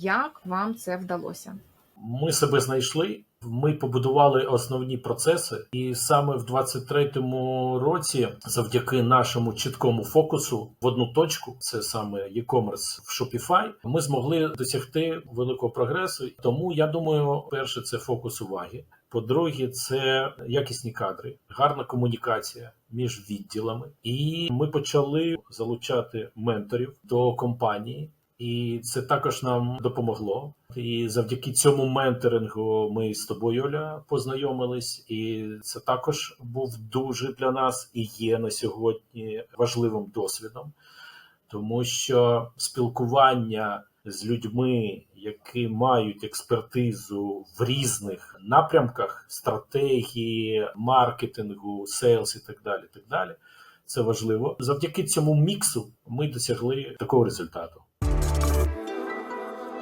Як вам це вдалося? Ми себе знайшли. Ми побудували основні процеси, і саме в 23-му році, завдяки нашому чіткому фокусу в одну точку, це саме e-commerce в Shopify, ми змогли досягти великого прогресу. Тому я думаю, перше це фокус уваги. По-друге, це якісні кадри, гарна комунікація між відділами, і ми почали залучати менторів до компанії. І це також нам допомогло. І завдяки цьому менторингу ми з тобою, Оля, познайомились, і це також був дуже для нас і є на сьогодні важливим досвідом, тому що спілкування з людьми, які мають експертизу в різних напрямках стратегії, маркетингу, сейлс і так далі. Так далі. Це важливо. Завдяки цьому міксу ми досягли такого результату.